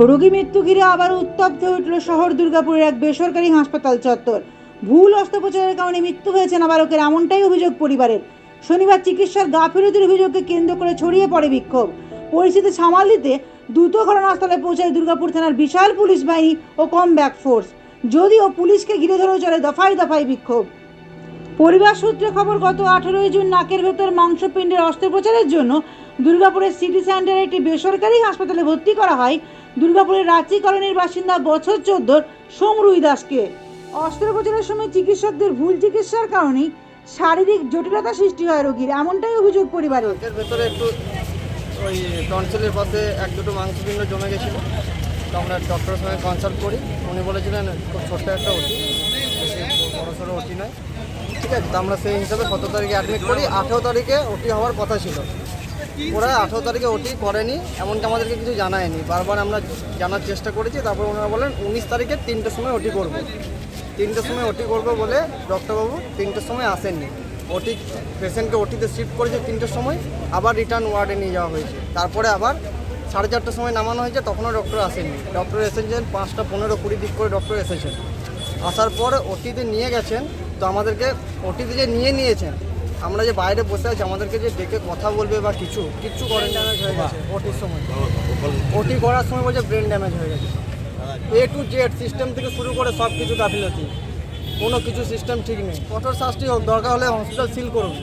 রোগী মৃত্যু ঘিরে আবার উত্তপ্ত হয়ে উঠল শহর দুর্গাপুরের এক বেসরকারি হাসপাতাল চত্বর। ভুল অস্ত্রোপচারের কারণে মৃত্যু হয়েছে নাবালকের, এমনটাই অভিযোগ পরিবারের। শনিবার চিকিৎসার গাফিলতির অভিযোগকে কেন্দ্র করে ছড়িয়ে পড়ে বিক্ষোভ। পরিস্থিতি সামাল দিতে দ্রুত ঘটনাস্থলে পৌঁছায় দুর্গাপুর থানার বিশাল পুলিশ বাহিনী ও কম ব্যাক ফোর্স। যদিও পুলিশকে ঘিরে ধরে চলে দফায় দফায় বিক্ষোভ। পরিবার সূত্রে খবর, গত আঠেরোই জুন নাকের ভেতর মাংসপিণ্ডের অস্ত্রোপচারের জন্য দুর্গাপুরের সিটি সেন্টারে একটি বেসরকারি হাসপাতালে ভর্তি করা হয়। দুর্গাপুরের রাঁচি কলোনির বাসিন্দা বছর চোদ্দোর সোমরুই দাসকে। অস্ত্রোপচারের সময় চিকিৎসকদের ভুল চিকিৎসার কারণেই শারীরিক জটিলতা সৃষ্টি হয় রোগীর, এমনটাই অভিযোগ পরিবারের। ভেতরে একটু ওই টনসিলের পাশে এক দুটো মাংসপিণ্ড জমে গেছিল। তো আমরা ডক্টরের সঙ্গে কনসাল্ট করি। উনি বলেছিলেন, খুব ছোট্ট একটা ওটি। বেশি বড়ো সড়ো ওটি নয়। ঠিক আছে, তো আমরা সেই হিসাবে কত তারিখে অ্যাডমিট করি? আঠেরো তারিখে ওটি হওয়ার কথা ছিল। ওরা আঠেরো তারিখে ওটি করেনি, এমনকি আমাদেরকে কিছু জানায়নি। বারবার আমরা জানার চেষ্টা করেছি, তারপর ওনারা বলেন উনিশ তারিখে তিনটের সময় ওটি করব। তিনটের সময় ওটি করব বলে ডক্টরবাবু তিনটের সময় আসেননি। ওটি পেশেন্টকে ওটিতে শিফট করেছে তিনটের সময়, আবার রিটার্ন ওয়ার্ডে নিয়ে যাওয়া হয়েছে। তারপরে আবার সাড়ে চারটার সময় নামানো হয়েছে, তখনও ডক্টর আসেননি। ডক্টর এসেছেন পাঁচটা পনেরো কুড়ি দিক করে ডক্টর এসেছেন। আসার পর ওটিতে নিয়ে গেছেন, তো আমাদেরকে ওটিতে যে নিয়ে নিয়েছেন আমরা যে বাইরে বসে আছি আমাদেরকে যে ডেকে কথা বলবে বা কিছু কিছু করেন ড্যামেজ হয়ে গেছে ওটির সময়। ওটি করার সময় বলছে ব্রেন ড্যামেজ হয়ে গেছে। এ টু জেড সিস্টেম থেকে শুরু করে সব কিছু গাফিলতি। কোনো কিছু সিস্টেম ঠিক নেই। কঠোর শাস্তি হোক দরকার হলে হসপিটাল সিল করুন।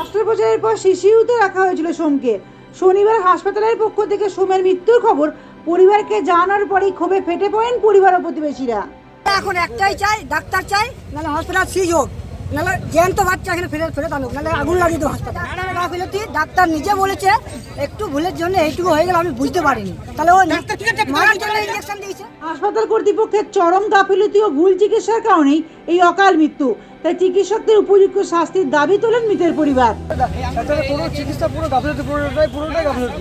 অস্ত্রোপচারের পর শিশিউতে রাখা হয়েছিল সোমকে। শনিবার হাসপাতালের পক্ষ থেকে সোমের মৃত্যুর খবর পরিবারকে জানার পরেই ক্ষোভে ফেটে পড়েন পরিবার ও প্রতিবেশীরা। এখন একটাই চাই ডাক্তার চাই নাহলে হসপিটাল সিজ হোক। নাহলে জ্যান্ত বাচ্চা এখানে ফেরত ফেরত আনুক নাহলে আগুন লাগিয়ে দেবো হাসপাতাল। গাফিলতি ডাক্তার নিজে বলেছে একটু ভুলের জন্য এইটুকু হয়ে গেল আমি বুঝতে পারিনি। তাহলে ও মারার জন্য ইঞ্জেকশন দিয়েছে। হাসপাতাল কর্তৃপক্ষের চরম গাফিলতি ও ভুল চিকিৎসার কারণেই এই অকাল মৃত্যু। তাই চিকিৎসকদের উপযুক্ত শাস্তির দাবি তোলেন মৃতের পরিবার। পুরো চিকিৎসা পুরো গাফিলতি পুরোটাই পুরোটাই গাফিলতি।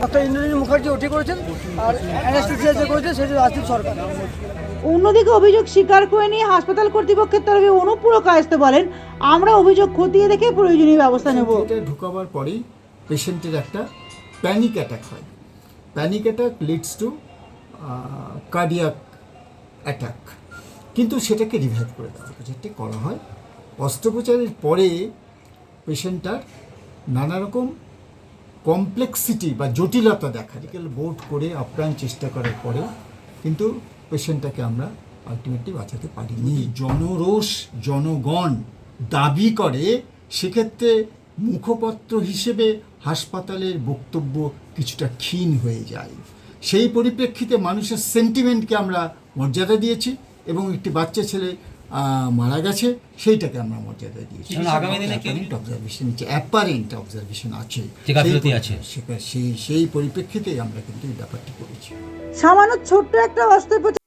ডক্টর ইন্দ্রনীল মুখার্জি ওটি করেছেন আর অ্যানাস্থেসিয়া যে করেছে সেটা রাজদীপ সরকার। অন্যদিকে অভিযোগ স্বীকার করে নিয়ে হাসপাতাল কর্তৃপক্ষের তরফে অনুপুর কায়স্ত বলেন আমরা অভিযোগ খতিয়ে দেখে প্রয়োজনীয় ব্যবস্থা নেব। ঢুকাবার পরেই পেশেন্টের একটা প্যানিক অ্যাটাক হয়। Panic attack leads to cardiac attack. কিন্তু সেটাকে রিভাইভ করে দেওয়া যেটা করা হয়, অস্ত্রোপচারের পরে পেশেন্টটার নানা রকম কমপ্লেক্সিটি বা জটিলতা দেখা। মেডিকেল বোর্ড করে আপ্রাণ চেষ্টা করার পরে কিন্তু পেশেন্টটাকে আমরা আলটিমেটলি বাঁচাতে পারিনি। জনরোষ, জনগণ দাবি করে, সেক্ষেত্রে মুখপত্র হিসেবে হাসপাতালের বক্তব্য কিছুটা ক্ষীণ হয়ে যায়। সেই পরিপ্রেক্ষিতে মানুষের সেন্টিমেন্টকে আমরা মর্যাদা দিয়েছি এবং একটি বাচ্চা ছেলে আহ, মারা গেছে সেইটাকে আমরা মর্যাদা দিয়েছি। অবজারভেশন অ্যাপারেন্ট অবজারভেশন আছে। সেই- সেই সেই পরিপ্রেক্ষিতেই আমরা কিন্তু এই ব্যাপারটি করেছি। সামান্য ছোট্ট একটা অস্ত্রোপচার